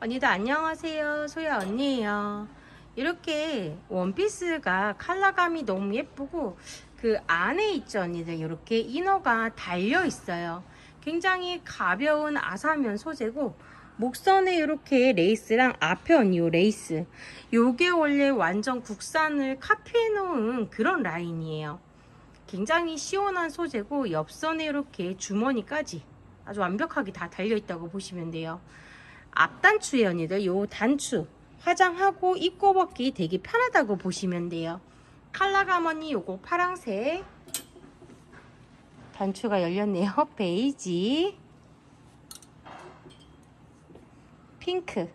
언니들 안녕하세요. 소야 언니예요. 이렇게 원피스가 컬러감이 너무 예쁘고 그 안에 있죠 언니들 이렇게 이너가 달려 있어요. 굉장히 가벼운 아사면 소재고 목선에 이렇게 레이스랑 앞에 언니 요 레이스 요게 원래 완전 국산을 카피해 놓은 그런 라인이에요. 굉장히 시원한 소재고 옆선에 이렇게 주머니까지 아주 완벽하게 다 달려 있다고 보시면 돼요. 앞단추에 언니들 요 단추 화장하고 입고 벗기 되게 편하다고 보시면 돼요. 칼라감 언니 요거 파랑색 단추가 열렸네요. 베이지 핑크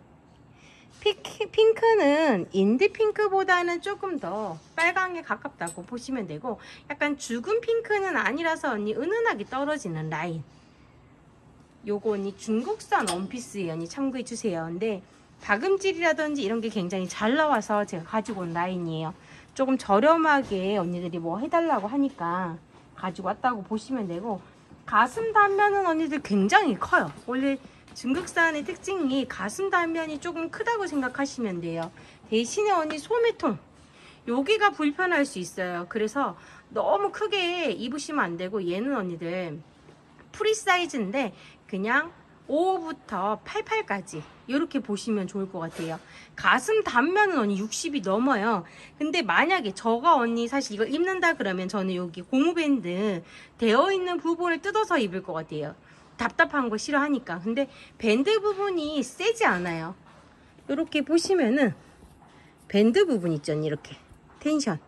피크, 핑크는 인디 핑크보다는 조금 더 빨강에 가깝다고 보시면 되고 약간 죽은 핑크는 아니라서 언니 은은하게 떨어지는 라인 요거 언니 중국산 원피스예요 언니 참고해 주세요. 근데 박음질이라든지 이런 게 굉장히 잘 나와서 제가 가지고 온 라인이에요. 조금 저렴하게 언니들이 뭐 해달라고 하니까 가지고 왔다고 보시면 되고 가슴 단면은 언니들 굉장히 커요. 원래 중국산의 특징이 가슴 단면이 조금 크다고 생각하시면 돼요. 대신에 언니 소매통 여기가 불편할 수 있어요. 그래서 너무 크게 입으시면 안 되고 얘는 언니들 프리 사이즈인데 그냥 5부터 88까지 이렇게 보시면 좋을 것 같아요. 가슴 단면은 언니 60이 넘어요. 근데 만약에 저가 언니 사실 이걸 입는다 그러면 저는 여기 고무밴드 되어 있는 부분을 뜯어서 입을 것 같아요. 답답한 거 싫어하니까. 근데 밴드 부분이 세지 않아요. 이렇게 보시면은 밴드 부분 있죠, 이렇게 텐션.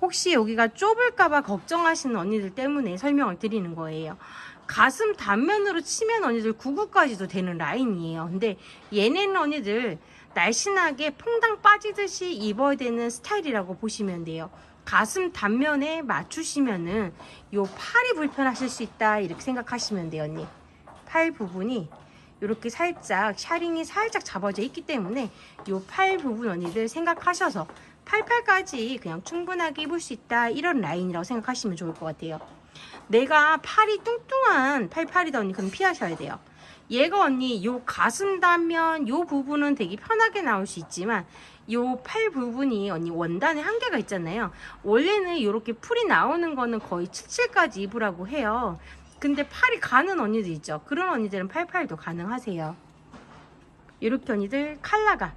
혹시 여기가 좁을까봐 걱정하시는 언니들 때문에 설명을 드리는 거예요. 가슴 단면으로 치면 언니들 99까지도 되는 라인이에요. 근데 얘네는 언니들 날씬하게 퐁당 빠지듯이 입어야 되는 스타일이라고 보시면 돼요. 가슴 단면에 맞추시면은 요 팔이 불편하실 수 있다 이렇게 생각하시면 돼요, 언니. 팔 부분이 이렇게 살짝 샤링이 살짝 잡아져 있기 때문에 요 팔 부분 언니들 생각하셔서 88까지 그냥 충분하게 입을 수 있다 이런 라인이라고 생각하시면 좋을 것 같아요. 내가 팔이 뚱뚱한 팔팔이다 언니 그럼 피하셔야 돼요. 얘가 언니 요 가슴 단면 요 부분은 되게 편하게 나올 수 있지만 요 팔 부분이 언니 원단에 한계가 있잖아요. 원래는 이렇게 풀이 나오는 거는 거의 77까지 입으라고 해요. 근데 팔이 가는 언니들 있죠. 그런 언니들은 88도 가능하세요. 이렇게 언니들 칼라감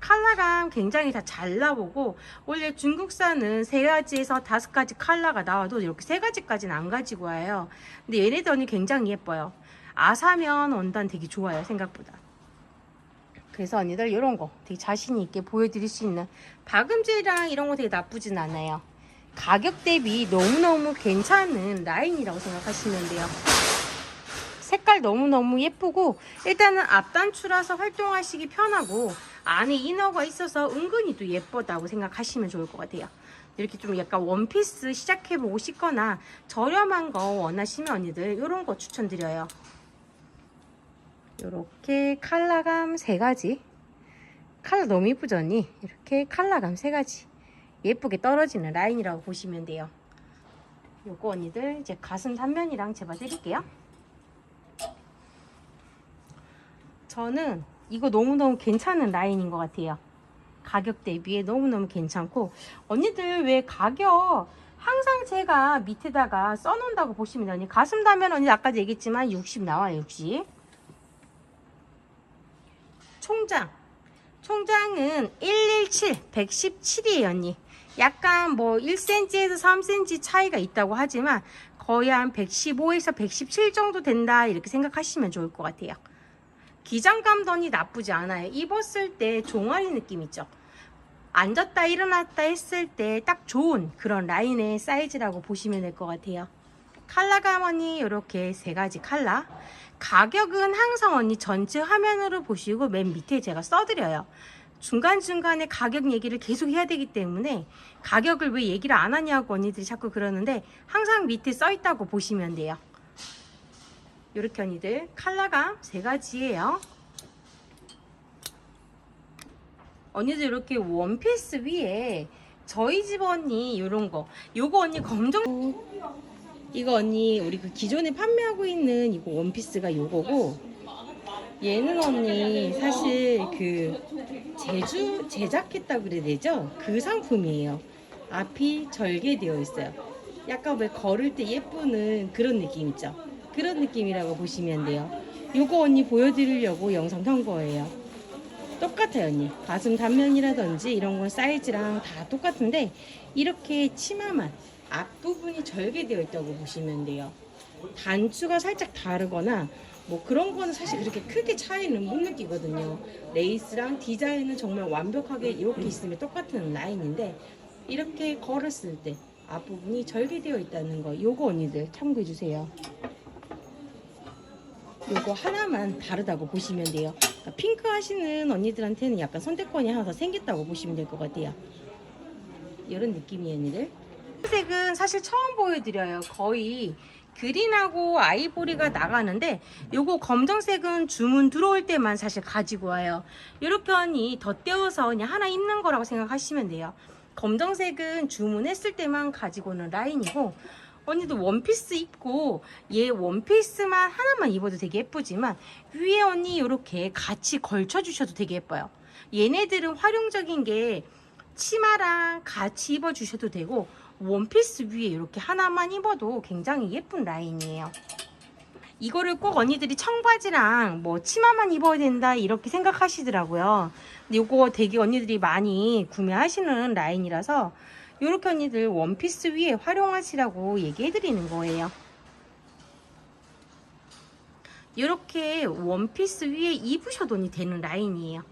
칼라감 굉장히 다 잘 나오고 원래 중국산은 세 가지에서 다섯 가지 칼라가 나와도 이렇게 세 가지까지는 안 가지고 와요. 근데 얘네들 언니 굉장히 예뻐요. 아사면 원단 되게 좋아요 생각보다. 그래서 언니들 이런 거 되게 자신 있게 보여드릴 수 있는 박음질이랑 이런 거 되게 나쁘진 않아요. 가격 대비 너무너무 괜찮은 라인이라고 생각하시면 돼요. 색깔 너무너무 예쁘고 일단은 앞단추라서 활동하시기 편하고 안에 이너가 있어서 은근히 또 예쁘다고 생각하시면 좋을 것 같아요. 이렇게 좀 약간 원피스 시작해보고 싶거나 저렴한 거 원하시면 언니들 이런 거 추천드려요. 이렇게 컬러감 세 가지. 컬러 너무 예쁘죠 언니? 이렇게 컬러감 세 가지. 예쁘게 떨어지는 라인이라고 보시면 돼요. 요거 언니들 이제 가슴 단면이랑 재봐드릴게요. 저는 이거 너무너무 괜찮은 라인인 것 같아요. 가격 대비에 너무너무 괜찮고 언니들 왜 가격 항상 제가 밑에다가 써놓는다고 보시면. 언니 가슴 단면 언니 아까 얘기했지만 60 나와요. 60 총장 총장은 117 117이에요 언니 약간 뭐 1cm에서 3cm 차이가 있다고 하지만 거의 한 115에서 117 정도 된다 이렇게 생각하시면 좋을 것 같아요 기장감도 언니 나쁘지 않아요. 입었을 때 종아리 느낌 있죠? 앉았다 일어났다 했을 때 딱 좋은 그런 라인의 사이즈라고 보시면 될 것 같아요. 칼라감 언니 이렇게 세 가지 칼라. 가격은 항상 언니 전체 화면으로 보시고 맨 밑에 제가 써드려요. 중간중간에 가격 얘기를 계속 해야 되기 때문에 가격을 왜 얘기를 안 하냐고 언니들이 자꾸 그러는데 항상 밑에 써 있다고 보시면 돼요 이렇게 언니들 칼라감 세 가지예요 언니들 이렇게 원피스 위에 저희 집 언니 이런 거 요거 언니 검정 이거 언니 우리 그 기존에 판매하고 있는 이거 원피스가 요거고 얘는 언니 사실 그 제주 제작했다 그래야 되죠? 그 상품이에요. 앞이 절개되어 있어요. 약간 왜 걸을 때 예쁘는 그런 느낌 있죠? 그런 느낌이라고 보시면 돼요. 요거 언니 보여드리려고 영상 편 거예요. 똑같아요 언니. 가슴 단면이라든지 이런 건 사이즈랑 다 똑같은데 이렇게 치마만 앞부분이 절개되어 있다고 보시면 돼요. 단추가 살짝 다르거나 뭐 그런 거는 사실 그렇게 크게 차이는 못 느끼거든요. 레이스랑 디자인은 정말 완벽하게 이렇게 있으면 똑같은 라인인데 이렇게 걸었을 때 앞부분이 절개되어 있다는 거 요거 언니들 참고해 주세요. 요거 하나만 다르다고 보시면 돼요. 그러니까 핑크 하시는 언니들한테는 약간 선택권이 하나 더 생겼다고 보시면 될 것 같아요. 이런 느낌이에요, 언니들. 색은 사실 처음 보여드려요. 거의 그린하고 아이보리가 나가는데 요거 검정색은 주문 들어올 때만 사실 가지고 와요. 이렇게 언니 덧대어서 그냥 하나 입는 거라고 생각하시면 돼요. 검정색은 주문했을 때만 가지고 오는 라인이고 언니도 원피스 입고 얘 원피스만 하나만 입어도 되게 예쁘지만 위에 언니 이렇게 같이 걸쳐 주셔도 되게 예뻐요. 얘네들은 활용적인 게 치마랑 같이 입어 주셔도 되고 원피스 위에 이렇게 하나만 입어도 굉장히 예쁜 라인이에요. 이거를 꼭 언니들이 청바지랑 뭐 치마만 입어야 된다 이렇게 생각하시더라고요. 근데 이거 되게 언니들이 많이 구매하시는 라인이라서 이렇게 언니들 원피스 위에 활용하시라고 얘기해 드리는 거예요. 이렇게 원피스 위에 입으셔도 언니 되는 라인이에요.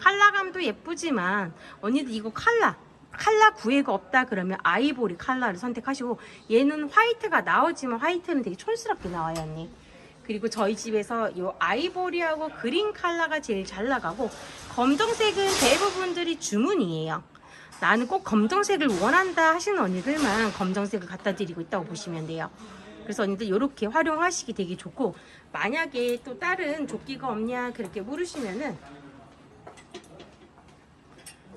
컬러감도 예쁘지만 언니들 이거 컬러 컬러 구애가 없다 그러면 아이보리 컬러를 선택하시고 얘는 화이트가 나오지만 화이트는 되게 촌스럽게 나와요 언니 그리고 저희 집에서 이 아이보리하고 그린 컬러가 제일 잘 나가고 검정색은 대부분들이 주문이에요 나는 꼭 검정색을 원한다 하시는 언니들만 검정색을 갖다 드리고 있다고 보시면 돼요 그래서 언니들 이렇게 활용하시기 되게 좋고 만약에 또 다른 조끼가 없냐 그렇게 물으시면은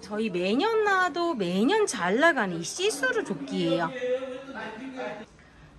저희 매년 나와도 매년 잘 나가는 이 시스루 조끼예요.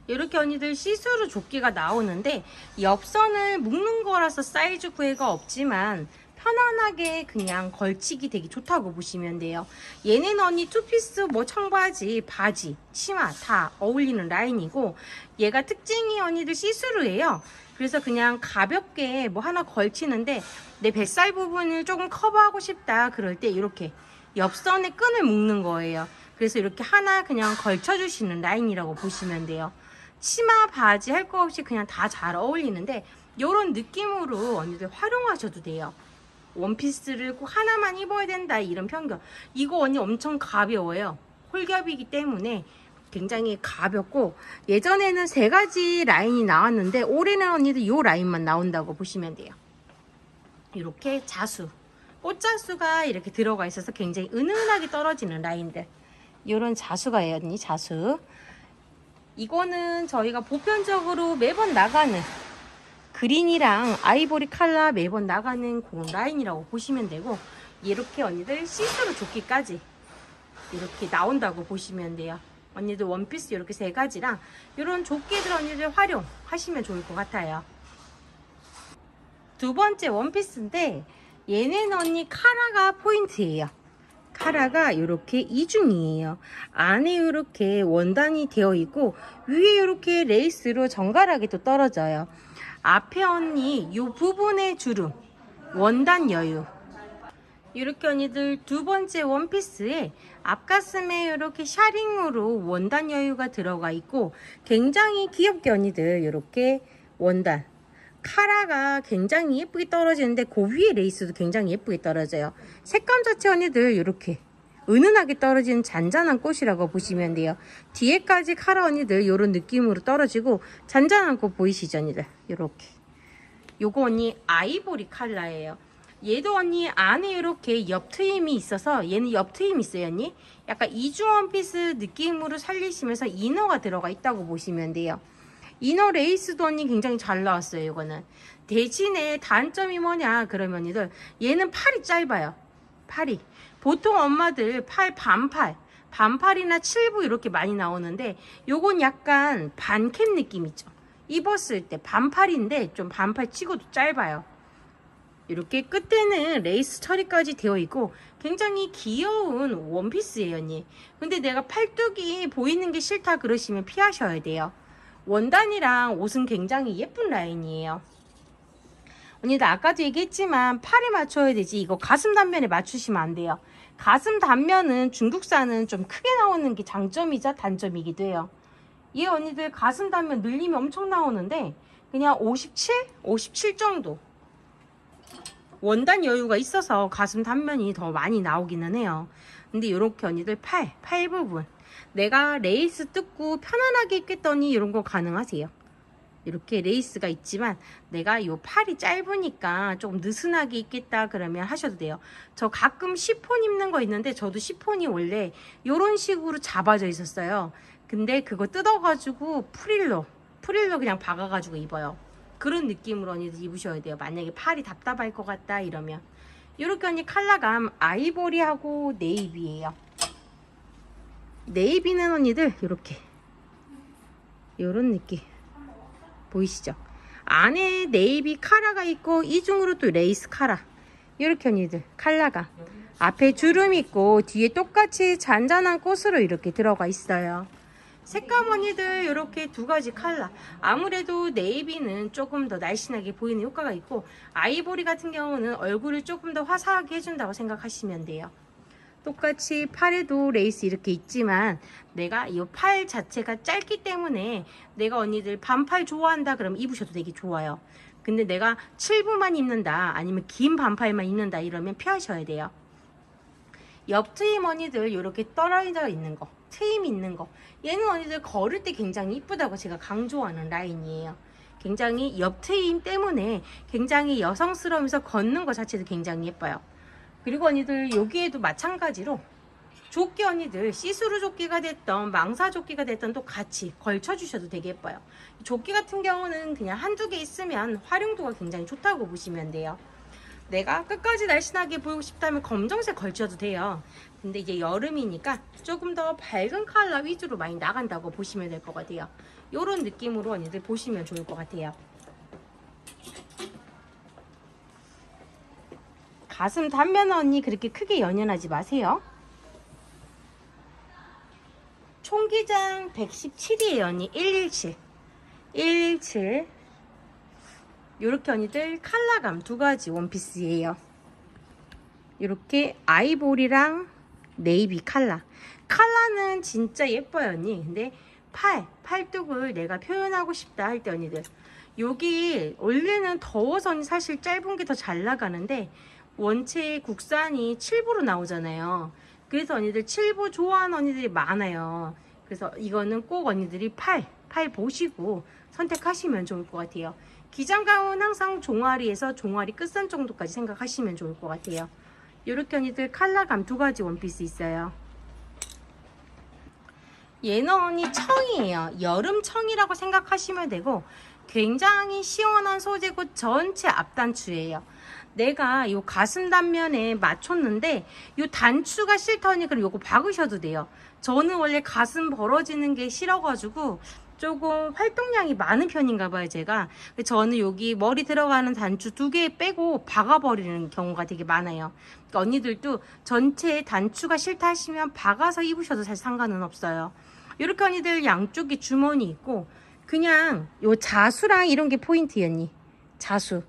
이렇게 언니들 시스루 조끼가 나오는데 옆선을 묶는 거라서 사이즈 구애가 없지만 편안하게 그냥 걸치기 되게 좋다고 보시면 돼요. 얘는 언니 투피스 뭐 청바지, 바지, 치마 다 어울리는 라인이고 얘가 특징이 언니들 시스루예요. 그래서 그냥 가볍게 뭐 하나 걸치는데 내 뱃살 부분을 조금 커버하고 싶다 그럴 때 이렇게 옆선에 끈을 묶는 거예요. 그래서 이렇게 하나 그냥 걸쳐주시는 라인이라고 보시면 돼요. 치마, 바지 할 거 없이 그냥 다 잘 어울리는데 이런 느낌으로 언니들 활용하셔도 돼요. 원피스를 꼭 하나만 입어야 된다 이런 편견. 이거 언니 엄청 가벼워요. 홀겹이기 때문에 굉장히 가볍고 예전에는 세 가지 라인이 나왔는데 올해는 언니들 이 라인만 나온다고 보시면 돼요. 이렇게 자수. 꽃자수가 이렇게 들어가 있어서 굉장히 은은하게 떨어지는 라인들. 이런 자수가예요, 언니, 자수. 이거는 저희가 보편적으로 매번 나가는 그린이랑 아이보리 칼라 매번 나가는 그런 라인이라고 보시면 되고 이렇게 언니들 시스루 조끼까지 이렇게 나온다고 보시면 돼요. 언니들 원피스 이렇게 세 가지랑 이런 조끼들 언니들 활용하시면 좋을 것 같아요. 두 번째 원피스인데 얘는 언니 카라가 포인트예요. 카라가 이렇게 이중이에요. 안에 이렇게 원단이 되어 있고 위에 이렇게 레이스로 정갈하게 또 떨어져요. 앞에 언니 이 부분의 주름 원단 여유. 이렇게 언니들 두 번째 원피스에 앞가슴에 이렇게 샤링으로 원단 여유가 들어가 있고 굉장히 귀엽게 언니들 이렇게 원단. 카라가 굉장히 예쁘게 떨어지는데 그 위에 레이스도 굉장히 예쁘게 떨어져요. 색감 자체 언니들 이렇게 은은하게 떨어지는 잔잔한 꽃이라고 보시면 돼요. 뒤에까지 카라 언니들 이런 느낌으로 떨어지고 잔잔한 꽃 보이시죠 언니들? 이렇게. 요거 언니 아이보리 컬러예요. 얘도 언니 안에 이렇게 옆 트임이 있어서 얘는 옆 트임이 있어요 언니. 약간 이중 원피스 느낌으로 살리시면서 이너가 들어가 있다고 보시면 돼요. 이너 레이스도 언니 굉장히 잘 나왔어요 이거는. 대신에 단점이 뭐냐 그러면 언니들 얘는 팔이 짧아요. 팔이. 보통 엄마들 팔 반팔, 반팔이나 칠부 이렇게 많이 나오는데 요건 약간 반캡 느낌 있죠. 입었을 때 반팔인데 좀 반팔 치고도 짧아요. 이렇게 끝에는 레이스 처리까지 되어 있고 굉장히 귀여운 원피스예요 언니. 근데 내가 팔뚝이 보이는 게 싫다 그러시면 피하셔야 돼요. 원단이랑 옷은 굉장히 예쁜 라인이에요. 언니들 아까도 얘기했지만 팔에 맞춰야 되지. 이거 가슴 단면에 맞추시면 안 돼요 가슴 단면은 중국산은 좀 크게 나오는 게 장점이자 단점이기도 해요 이 언니들 가슴 단면 늘림이 엄청 나오는데 그냥 57? 57 정도 원단 여유가 있어서 가슴 단면이 더 많이 나오기는 해요. 근데 이렇게 언니들 팔, 팔 부분. 내가 레이스 뜯고 편안하게 입겠더니 이런 거 가능하세요. 이렇게 레이스가 있지만 내가 요 팔이 짧으니까 조금 느슨하게 입겠다 그러면 하셔도 돼요. 저 가끔 시폰 입는 거 있는데 저도 시폰이 원래 요런 식으로 잡아져 있었어요. 근데 그거 뜯어가지고 프릴로, 프릴로 그냥 박아가지고 입어요. 그런 느낌으로 언니들 입으셔야 돼요. 만약에 팔이 답답할 것 같다 이러면. 이렇게 언니 컬러감 아이보리하고 네이비예요. 네이비는 언니들 이렇게 이런 느낌 보이시죠? 안에 네이비 카라가 있고 이중으로 또 레이스 카라. 이렇게 언니들. 컬러가. 앞에 주름 있고 뒤에 똑같이 잔잔한 꽃으로 이렇게 들어가 있어요. 색감 언니들 이렇게 두 가지 컬러 아무래도 네이비는 조금 더 날씬하게 보이는 효과가 있고 아이보리 같은 경우는 얼굴을 조금 더 화사하게 해준다고 생각하시면 돼요 똑같이 팔에도 레이스 이렇게 있지만 내가 이 팔 자체가 짧기 때문에 내가 언니들 반팔 좋아한다 그러면 입으셔도 되게 좋아요. 근데 내가 7부만 입는다 아니면 긴 반팔만 입는다 이러면 피하셔야 돼요. 옆 트임 언니들 이렇게 떨어져 있는 거 트임 있는 거. 얘는 언니들 걸을 때 굉장히 이쁘다고 제가 강조하는 라인이에요. 굉장히 옆 트임 때문에 굉장히 여성스러우면서 걷는 거 자체도 굉장히 예뻐요 그리고 언니들 여기에도 마찬가지로 조끼 언니들 시스루 조끼가 됐던 망사 조끼가 됐던 또 같이 걸쳐 주셔도 되게 예뻐요 조끼 같은 경우는 그냥 한두 개 있으면 활용도가 굉장히 좋다고 보시면 돼요 내가 끝까지 날씬하게 보이고 싶다면 검정색 걸쳐도 돼요. 근데 이제 여름이니까 조금 더 밝은 컬러 위주로 많이 나간다고 보시면 될 것 같아요. 이런 느낌으로 언니들 보시면 좋을 것 같아요. 가슴 단면 언니 그렇게 크게 연연하지 마세요. 총기장 117이에요 언니 117 117 이렇게 언니들 컬러감 두 가지 원피스예요. 이렇게 아이보리랑 네이비 컬러. 컬러는 진짜 예뻐요 언니. 근데 팔, 팔뚝을 내가 표현하고 싶다 할 때 언니들. 여기 원래는 더워서 사실 짧은 게 더 잘 나가는데 원체 국산이 7부로 나오잖아요. 그래서 언니들 7부 좋아하는 언니들이 많아요. 그래서 이거는 꼭 언니들이 팔, 팔 보시고 선택하시면 좋을 것 같아요. 기장감은 항상 종아리에서 종아리 끝선 정도까지 생각하시면 좋을 것 같아요. 이렇게 언니들 컬러감 두 가지 원피스 있어요. 얘는 언니 청이에요. 여름 청이라고 생각하시면 되고 굉장히 시원한 소재고 전체 앞단추예요. 내가 요 가슴 단면에 맞췄는데 요 단추가 싫다니 그럼 요거 박으셔도 돼요. 저는 원래 가슴 벌어지는 게 싫어가지고 조금 활동량이 많은 편인가 봐요 제가. 저는 여기 머리 들어가는 단추 두 개 빼고 박아버리는 경우가 되게 많아요. 그러니까 언니들도 전체 단추가 싫다 하시면 박아서 입으셔도 사실 상관은 없어요. 이렇게 언니들 양쪽에 주머니 있고 그냥 요 자수랑 이런 게 포인트예요 언니. 자수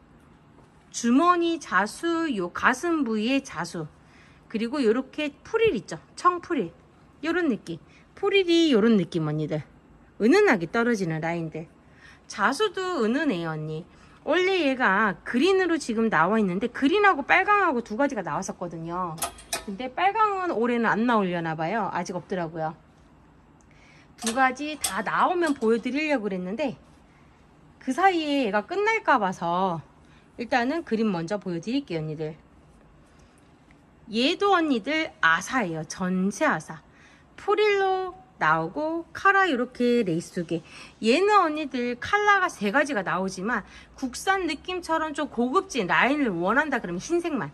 주머니 자수 요 가슴 부위에 자수. 그리고 이렇게 프릴 있죠. 청프릴 요런 느낌. 프릴이 요런 느낌 언니들. 은은하게 떨어지는 라인들. 자수도 은은해요 언니. 원래 얘가 그린으로 지금 나와 있는데 그린하고 빨강하고 두 가지가 나왔었거든요. 근데 빨강은 올해는 안 나오려나 봐요. 아직 없더라고요. 두 가지 다 나오면 보여드리려고 그랬는데 그 사이에 얘가 끝날까 봐서 일단은 그림 먼저 보여드릴게요 언니들. 얘도 언니들 아사예요. 전체 아사. 프릴로 나오고 카라 이렇게 레이스 두개. 얘는 언니들 컬러가 세 가지가 나오지만 국산 느낌처럼 좀 고급진 라인을 원한다 그러면 흰색만.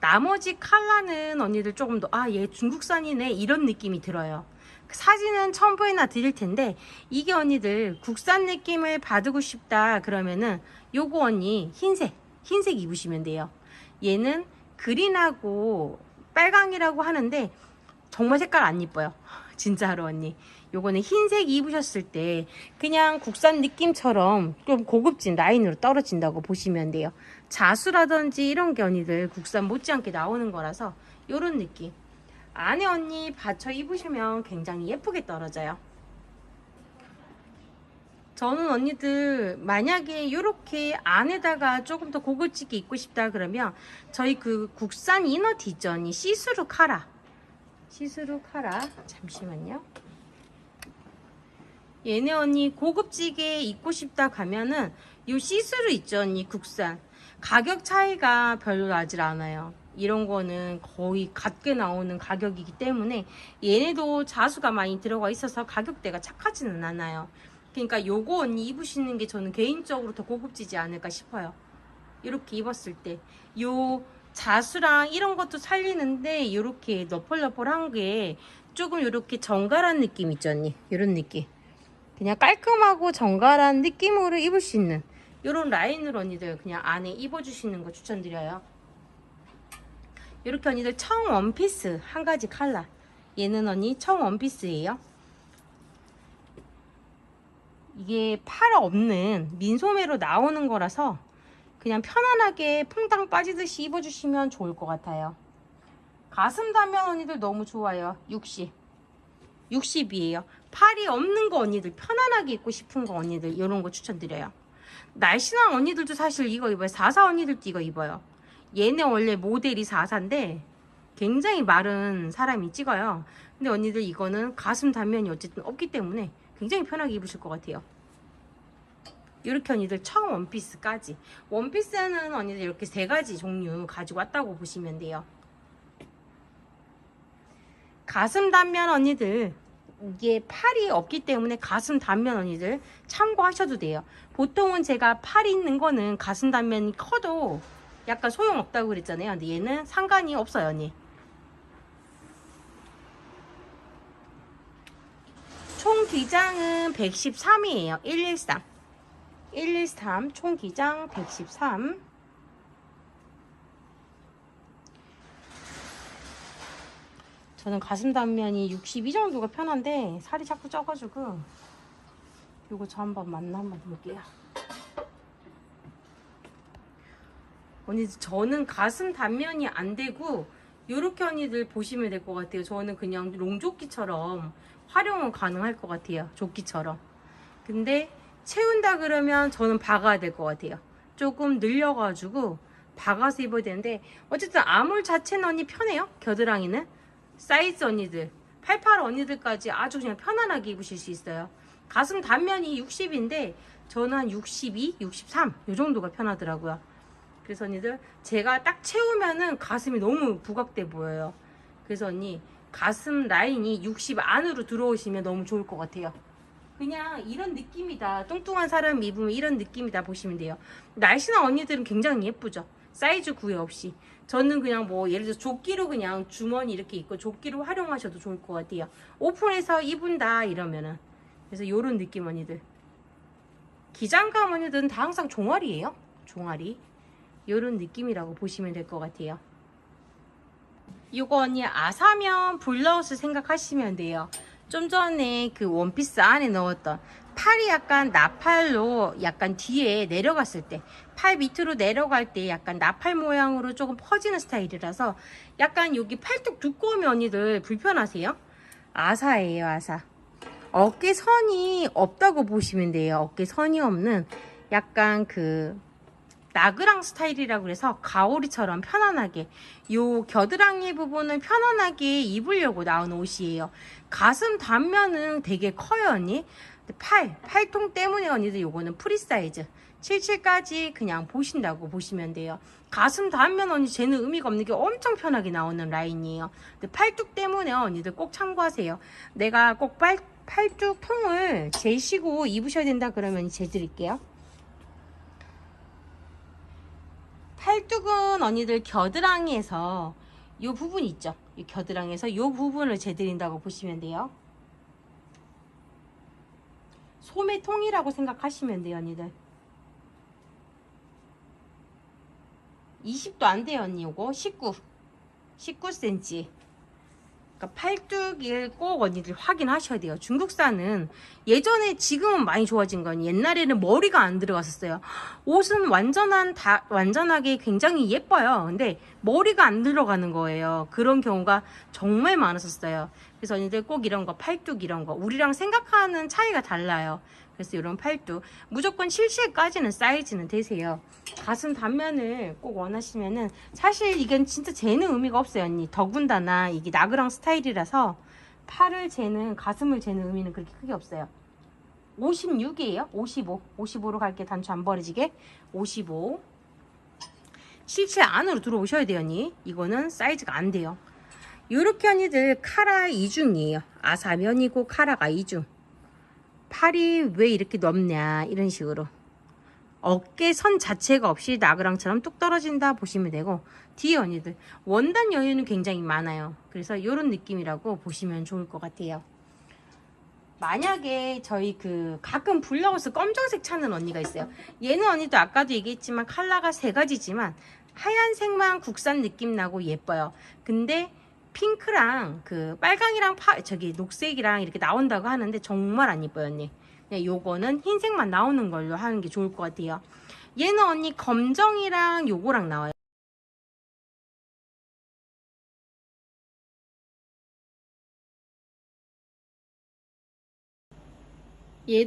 나머지 컬러는 언니들 조금 더 아 얘 중국산이네. 이런 느낌이 들어요 사진은 첨부해놔 드릴 텐데 이게 언니들 국산 느낌을 받고 싶다 그러면은 요거 언니 흰색 흰색 입으시면 돼요 얘는 그린하고 빨강이라고 하는데 정말 색깔 안 이뻐요. 진짜로 언니. 요거는 흰색 입으셨을 때 그냥 국산 느낌처럼 좀 고급진 라인으로 떨어진다고 보시면 돼요. 자수라든지 이런 게 언니들 국산 못지않게 나오는 거라서 요런 느낌. 안에 언니 받쳐 입으시면 굉장히 예쁘게 떨어져요. 저는 언니들 만약에 이렇게 안에다가 조금 더 고급지게 입고 싶다 그러면 저희 그 국산 이너 디전이 시스루 카라. 시스루 카라. 잠시만요. 얘네 언니 고급지게 입고 싶다 가면은 요 시스루 있죠 언니? 국산. 가격 차이가 별로 나질 않아요 이런 거는 거의 같게 나오는 가격이기 때문에 얘네도 자수가 많이 들어가 있어서 가격대가 착하지는 않아요 그러니까 요거 언니 입으시는 게 저는 개인적으로 더 고급지지 않을까 싶어요. 이렇게 입었을 때. 요 자수랑 이런 것도 살리는데 이렇게 너펄너펄한 게 조금 이렇게 정갈한 느낌 있죠 언니. 이런 느낌. 그냥 깔끔하고 정갈한 느낌으로 입을 수 있는 이런 라인으로 언니들 그냥 안에 입어주시는 거 추천드려요. 이렇게 언니들 청 원피스 한 가지 칼라. 얘는 언니 청 원피스예요. 이게 팔 없는 민소매로 나오는 거라서 그냥 편안하게 퐁당 빠지듯이 입어주시면 좋을 것 같아요. 가슴 단면 언니들 너무 좋아요. 60. 60이에요. 팔이 없는 거 언니들 편안하게 입고 싶은 거 언니들 이런 거 추천드려요. 날씬한 언니들도 사실 이거 입어요. 44 언니들도 이거 입어요. 얘네 원래 모델이 44인데 굉장히 마른 사람이 찍어요. 근데 언니들 이거는 가슴 단면이 어쨌든 없기 때문에 굉장히 편하게 입으실 것 같아요. 이렇게 언니들 청 원피스까지. 원피스는 언니들 이렇게 세 가지 종류 가지고 왔다고 보시면 돼요. 가슴 단면 언니들 이게 팔이 없기 때문에 가슴 단면 언니들 참고하셔도 돼요. 보통은 제가 팔이 있는 거는 가슴 단면이 커도 약간 소용없다고 그랬잖아요. 근데 얘는 상관이 없어요, 언니. 총 기장은 113이에요. 113. 113. 총 기장 113. 저는 가슴 단면이 62 정도가 편한데 살이 자꾸 쪄가지고 요거 저 한번 만나 한번 볼게요. 언니 저는 가슴 단면이 안 되고 요렇게 언니들 보시면 될 것 같아요. 저는 그냥 롱조끼처럼 활용은 가능할 것 같아요. 조끼처럼. 근데 채운다 그러면 저는 박아야 될 것 같아요. 조금 늘려가지고 박아서 입어야 되는데 어쨌든 아몰 자체는 언니 편해요. 겨드랑이는 사이즈 언니들 88 언니들까지 아주 그냥 편안하게 입으실 수 있어요. 가슴 단면이 60인데 저는 한 62, 63 이 정도가 편하더라고요. 그래서 언니들 제가 딱 채우면은 가슴이 너무 부각돼 보여요. 그래서 언니 가슴 라인이 60 안으로 들어오시면 너무 좋을 것 같아요. 그냥 이런 느낌이다. 뚱뚱한 사람 입으면 이런 느낌이다 보시면 돼요. 날씬한 언니들은 굉장히 예쁘죠. 사이즈 구애 없이. 저는 그냥 뭐 예를 들어 조끼로 그냥 주머니 이렇게 입고 조끼로 활용하셔도 좋을 것 같아요. 오픈해서 입은다 이러면은. 그래서 요런 느낌 언니들. 기장감 언니들은 다 항상 종아리예요. 종아리. 요런 느낌이라고 보시면 될 것 같아요. 요거 언니 아사면 블라우스 생각하시면 돼요. 좀 전에 그 원피스 안에 넣었던 팔이 약간 나팔로 약간 뒤에 내려갔을 때 팔 밑으로 내려갈 때 약간 나팔 모양으로 조금 퍼지는 스타일이라서 약간 여기 팔뚝 두꺼우면 언니들 불편하세요? 아사예요 아사 어깨 선이 없다고 보시면 돼요 어깨 선이 없는 약간 그 나그랑 스타일이라고 그래서 가오리처럼 편안하게 요 겨드랑이 부분은 편안하게 입으려고 나온 옷이에요. 가슴 단면은 되게 커요 언니. 팔 팔통 때문에 언니들 요거는 프리 사이즈. 77까지 그냥 보신다고 보시면 돼요. 가슴 단면 언니 쟤는 의미가 없는 게 엄청 편하게 나오는 라인이에요. 근데 팔뚝 때문에 언니들 꼭 참고하세요. 내가 꼭 팔, 팔뚝 통을 재시고 입으셔야 된다 그러면 재드릴게요 팔뚝은 언니들 겨드랑이에서 요 부분 있죠? 이 겨드랑이에서 요 부분을 재드린다고 보시면 돼요. 소매통이라고 생각하시면 돼요, 언니들. 20도 안 돼요 언니 요거 19 19cm 그러니까 팔뚝을 꼭 언니들 확인하셔야 돼요. 중국산은 예전에 지금은 많이 좋아진 건 옛날에는 머리가 안 들어갔었어요. 옷은 완전한 다 완전하게 굉장히 예뻐요. 근데 머리가 안 들어가는 거예요. 그런 경우가 정말 많았었어요. 그래서 언니들 꼭 이런 거 팔뚝 이런 거 우리랑 생각하는 차이가 달라요 그래서 이런 팔뚝. 무조건 7시에까지는 사이즈는 되세요. 가슴 단면을 꼭 원하시면은 사실 이건 진짜 재는 의미가 없어요 언니. 더군다나 이게 나그랑 스타일이라서 팔을 재는 가슴을 재는 의미는 그렇게 크게 없어요. 56이에요? 55 55로 갈게 단추 안 버리지게. 55 실체 안으로 들어오셔야 돼요 언니. 이거는 사이즈가 안 돼요. 요렇게 언니들 카라 이중이에요. 아사면이고 카라가 이중 팔이 왜 이렇게 넓냐 이런 식으로. 어깨 선 자체가 없이 나그랑처럼 뚝 떨어진다 보시면 되고 뒤에 언니들 원단 여유는 굉장히 많아요. 그래서 이런 느낌이라고 보시면 좋을 것 같아요. 만약에 저희 그 가끔 블라우스 검정색 찾는 언니가 있어요. 얘는 언니도 아까도 얘기했지만 컬러가 세 가지지만 하얀색만 국산 느낌 나고 예뻐요. 근데 핑크랑 그 빨강이랑 파, 저기 녹색이랑 이렇게 나온다고 하는데 정말 안 예뻐요 언니. 그냥 요거는 흰색만 나오는 걸로 하는 게 좋을 것 같아요. 얘는 언니 검정이랑 요거랑 나와요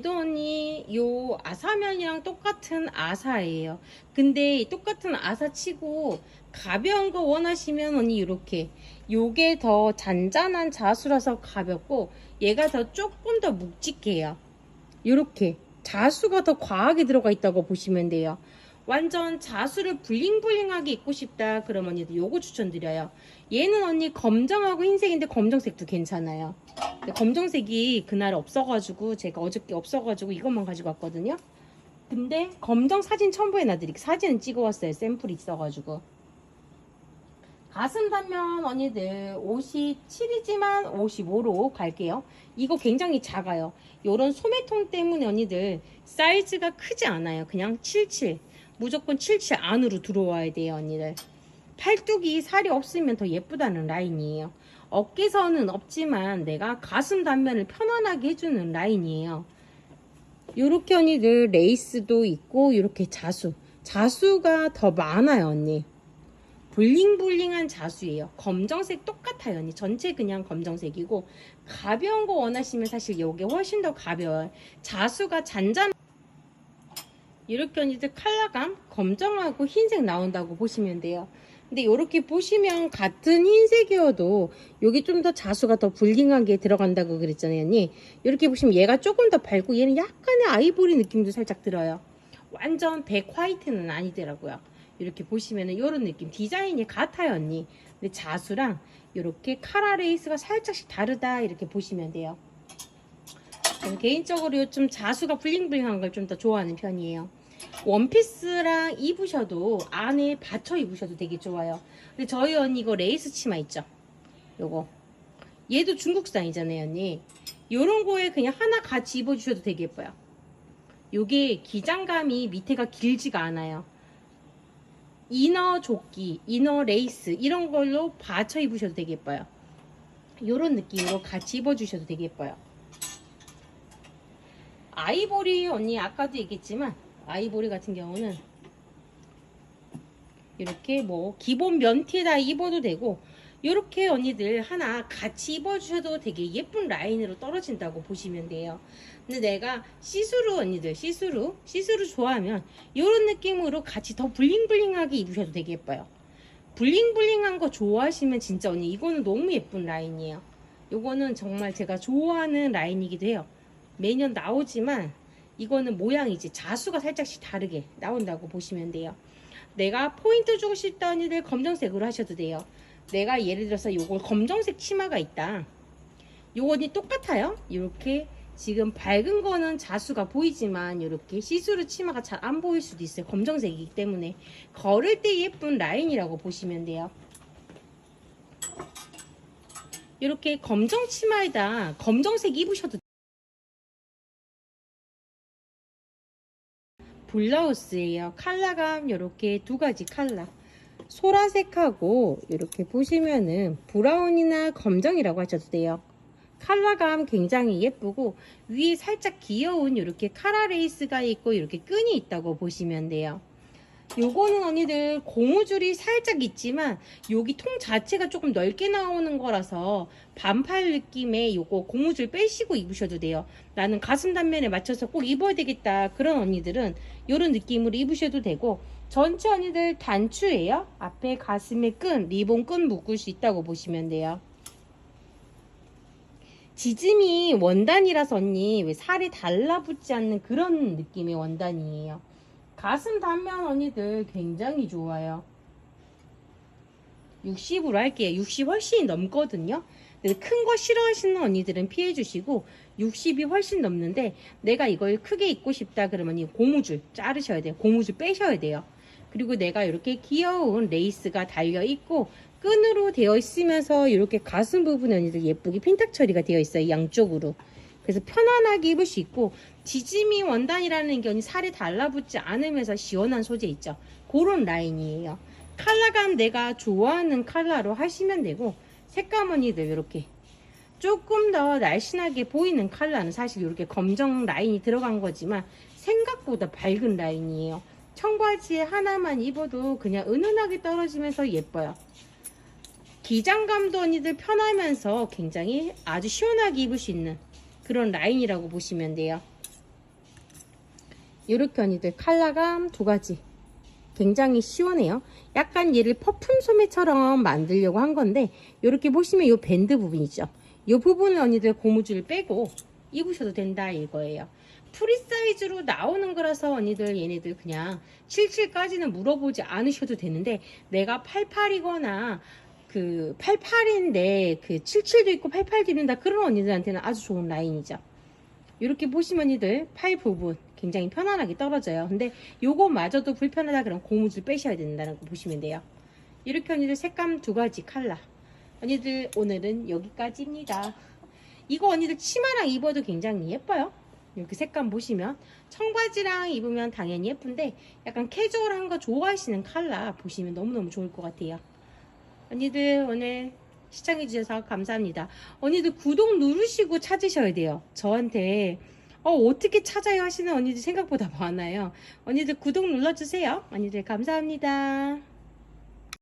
언니 요 아사면이랑 똑같은 아사예요. 근데 이 똑같은 아사 치고 가벼운 거 원하시면 언니 이렇게 요게 더 잔잔한 자수라서 가볍고 얘가 더 조금 더 묵직해요. 요렇게 자수가 더 과하게 들어가 있다고 보시면 돼요 완전 자수를 블링블링하게 입고 싶다 그러면 언니도 요거 추천드려요. 얘는 언니 검정하고 흰색인데 검정색도 괜찮아요. 검정색이 그날 없어가지고 제가 어저께 없어가지고 이것만 가지고 왔거든요. 근데 검정 사진 첨부해 놔드릴게요. 사진은 찍어왔어요. 샘플이 있어가지고. 가슴 단면 언니들 57이지만 55로 갈게요. 이거 굉장히 작아요. 요런 소매통 때문에 언니들 사이즈가 크지 않아요. 그냥 77 무조건 77 안으로 들어와야 돼요 언니들. 팔뚝이 살이 없으면 더 예쁘다는 라인이에요. 어깨선은 없지만 내가 가슴 단면을 편안하게 해주는 라인이에요. 요렇게 언니들 레이스도 있고 요렇게 자수. 자수가 더 많아요 언니. 블링블링한 자수예요. 검정색 똑같아요 언니. 전체 그냥 검정색이고 가벼운 거 원하시면 사실 요게 훨씬 더 가벼워요. 자수가 잔잔 이렇게 언니들 컬러감 검정하고 흰색 나온다고 보시면 돼요. 근데 이렇게 보시면 같은 흰색이어도 여기 좀 더 자수가 더 블링하게 들어간다고 그랬잖아요 언니. 이렇게 보시면 얘가 조금 더 밝고 얘는 약간의 아이보리 느낌도 살짝 들어요. 완전 백 화이트는 아니더라고요. 이렇게 보시면은 이런 느낌 디자인이 같아요 언니. 근데 자수랑 이렇게 카라 레이스가 살짝씩 다르다 이렇게 보시면 돼요. 개인적으로 좀 자수가 블링블링한 걸 좀 더 좋아하는 편이에요 원피스랑 입으셔도 안에 받쳐 입으셔도 되게 좋아요. 근데 저희 언니 이거 레이스 치마 있죠? 요거. 얘도 중국산이잖아요 언니. 요런 거에 그냥 하나 같이 입어주셔도 되게 예뻐요. 요게 기장감이 밑에가 길지가 않아요. 이너 조끼, 이너 레이스 이런 걸로 받쳐 입으셔도 되게 예뻐요. 요런 느낌으로 같이 입어주셔도 되게 예뻐요. 아이보리 언니 아까도 얘기했지만 아이보리 같은 경우는 이렇게 뭐 기본 면티에다 입어도 되고 이렇게 언니들 하나 같이 입어주셔도 되게 예쁜 라인으로 떨어진다고 보시면 돼요. 근데 내가 시스루 언니들 시스루 시스루 좋아하면 이런 느낌으로 같이 더 블링블링하게 입으셔도 되게 예뻐요. 블링블링한 거 좋아하시면 진짜 언니 이거는 너무 예쁜 라인이에요. 이거는 정말 제가 좋아하는 라인이기도 해요. 매년 나오지만 이거는 모양이지. 자수가 살짝씩 다르게 나온다고 보시면 돼요. 내가 포인트 주고 싶다 언니들 검정색으로 하셔도 돼요. 내가 예를 들어서 요걸 검정색 치마가 있다. 요거니 똑같아요. 이렇게 지금 밝은 거는 자수가 보이지만 이렇게 시스루 치마가 잘 안 보일 수도 있어요. 검정색이기 때문에. 걸을 때 예쁜 라인이라고 보시면 돼요. 이렇게 검정 치마에다 검정색 입으셔도 블라우스예요. 컬러감 이렇게 두 가지 컬러. 소라색하고 이렇게 보시면은 브라운이나 검정이라고 하셔도 돼요. 컬러감 굉장히 예쁘고 위에 살짝 귀여운 이렇게 카라 레이스가 있고 이렇게 끈이 있다고 보시면 돼요. 요거는 언니들 고무줄이 살짝 있지만 여기 통 자체가 조금 넓게 나오는 거라서 반팔 느낌의 요거 고무줄 빼시고 입으셔도 돼요. 나는 가슴 단면에 맞춰서 꼭 입어야 되겠다. 그런 언니들은 요런 느낌으로 입으셔도 되고 전체 언니들 단추예요. 앞에 가슴에 끈, 리본 끈 묶을 수 있다고 보시면 돼요. 지짐이 원단이라서 언니 왜 살이 달라붙지 않는 그런 느낌의 원단이에요. 가슴 단면 언니들 굉장히 좋아요. 60으로 할게요. 60 훨씬 넘거든요. 큰 거 싫어하시는 언니들은 피해 주시고 60이 훨씬 넘는데 내가 이걸 크게 입고 싶다 그러면 이 고무줄 자르셔야 돼요. 고무줄 빼셔야 돼요. 그리고 내가 이렇게 귀여운 레이스가 달려 있고 끈으로 되어 있으면서 이렇게 가슴 부분에 언니들 예쁘게 핀탁 처리가 되어 있어요. 양쪽으로. 그래서 편안하게 입을 수 있고 지짐이 원단이라는 게 살이 달라붙지 않으면서 시원한 소재 있죠. 그런 라인이에요. 컬러감 내가 좋아하는 컬러로 하시면 되고 색감 언니들 이렇게 조금 더 날씬하게 보이는 컬러는 사실 이렇게 검정 라인이 들어간 거지만 생각보다 밝은 라인이에요. 청바지에 하나만 입어도 그냥 은은하게 떨어지면서 예뻐요. 기장감도 언니들 편하면서 굉장히 아주 시원하게 입을 수 있는 그런 라인이라고 보시면 돼요. 이렇게 언니들 컬러감 두 가지 굉장히 시원해요. 약간 얘를 퍼퓸 소매처럼 만들려고 한 건데 이렇게 보시면 이 밴드 부분이죠. 이 부분을 언니들 고무줄 빼고 입으셔도 된다 이거예요. 프리 사이즈로 나오는 거라서 언니들 얘네들 그냥 77까지는 물어보지 않으셔도 되는데 내가 88이거나 그 88인데 그 77도 있고 88도 있는다 그런 언니들한테는 아주 좋은 라인이죠. 이렇게 보시면 언니들 팔 부분 굉장히 편안하게 떨어져요. 근데 요거마저도 불편하다 그럼 고무줄 빼셔야 된다는 거 보시면 돼요. 이렇게 언니들 색감 두 가지 컬러. 언니들 오늘은 여기까지입니다. 이거 언니들 치마랑 입어도 굉장히 예뻐요. 이렇게 색감 보시면 청바지랑 입으면 당연히 예쁜데 약간 캐주얼한 거 좋아하시는 컬러 보시면 너무너무 좋을 것 같아요. 언니들 오늘 시청해주셔서 감사합니다. 언니들 구독 누르시고 찾으셔야 돼요. 저한테 어, 어떻게 찾아요 하시는 언니들 생각보다 많아요. 언니들 구독 눌러주세요. 언니들 감사합니다.